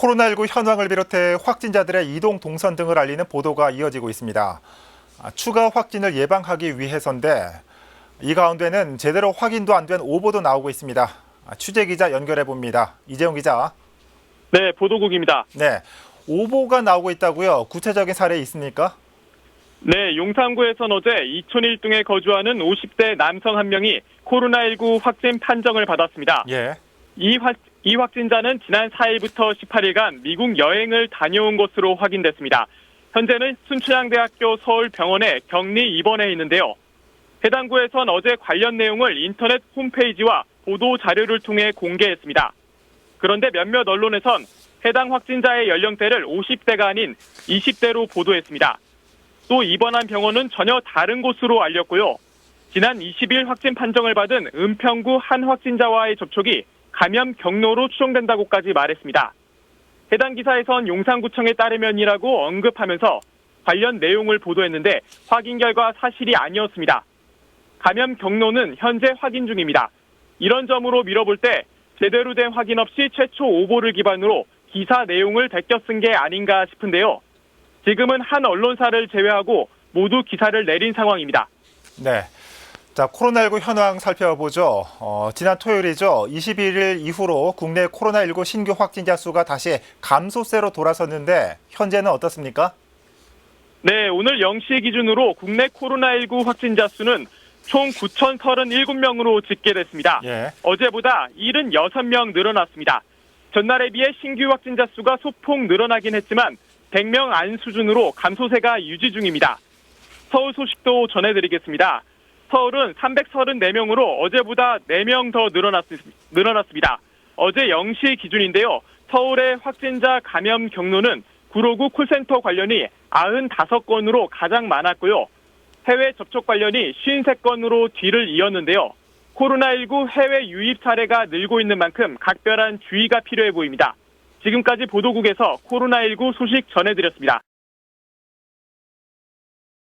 코로나19 현황을 비롯해 확진자들의 이동 동선 등을 알리는 보도가 이어지고 있습니다. 아, 추가 확진을 예방하기 위해서인데 이 가운데는 제대로 확인도 안 된 오보도 나오고 있습니다. 아, 취재 기자 연결해 봅니다. 이재용 기자. 네, 보도국입니다. 네. 오보가 나오고 있다고요. 구체적인 사례 있습니까? 네, 용산구에선 어제 이촌 일동에 거주하는 50대 남성 한 명이 코로나19 확진 판정을 받았습니다. 예. 이, 확, 이 확진자는 지난 4일부터 18일간 미국 여행을 다녀온 것으로 확인됐습니다. 현재는 순천향대학교 서울병원에 격리 입원해 있는데요. 해당 구에선 어제 관련 내용을 인터넷 홈페이지와 보도 자료를 통해 공개했습니다. 그런데 몇몇 언론에선 해당 확진자의 연령대를 50대가 아닌 20대로 보도했습니다. 또 입원한 병원은 전혀 다른 곳으로 알렸고요. 지난 20일 확진 판정을 받은 은평구 한 확진자와의 접촉이 감염 경로로 추정된다고까지 말했습니다. 해당 기사에선 용산구청에 따르면이라고 언급하면서 관련 내용을 보도했는데 확인 결과 사실이 아니었습니다. 감염 경로는 현재 확인 중입니다. 이런 점으로 밀어볼 때 제대로 된 확인 없이 최초 오보를 기반으로 기사 내용을 베껴 쓴 게 아닌가 싶은데요. 지금은 한 언론사를 제외하고 모두 기사를 내린 상황입니다. 네. 자, 코로나19 현황 살펴보죠. 어, 지난 토요일이죠. 21일 이후로 국내 코로나19 신규 확진자 수가 다시 감소세로 돌아섰는데 현재는 어떻습니까? 네, 오늘 0시 기준으로 국내 코로나19 확진자 수는 총 9,037명으로 집계됐습니다. 예. 어제보다 76명 늘어났습니다. 전날에 비해 신규 확진자 수가 소폭 늘어나긴 했지만 100명 안 수준으로 감소세가 유지 중입니다. 서울 소식도 전해드리겠습니다. 서울은 334명으로 어제보다 4명 더 늘어났, 늘어났습니다. 어제 0시 기준인데요. 서울의 확진자 감염 경로는 구로구 콜센터 관련이 95건으로 가장 많았고요. 해외 접촉 관련이 53건으로 뒤를 이었는데요. 코로나19 해외 유입 사례가 늘고 있는 만큼 각별한 주의가 필요해 보입니다. 지금까지 보도국에서 코로나19 소식 전해드렸습니다.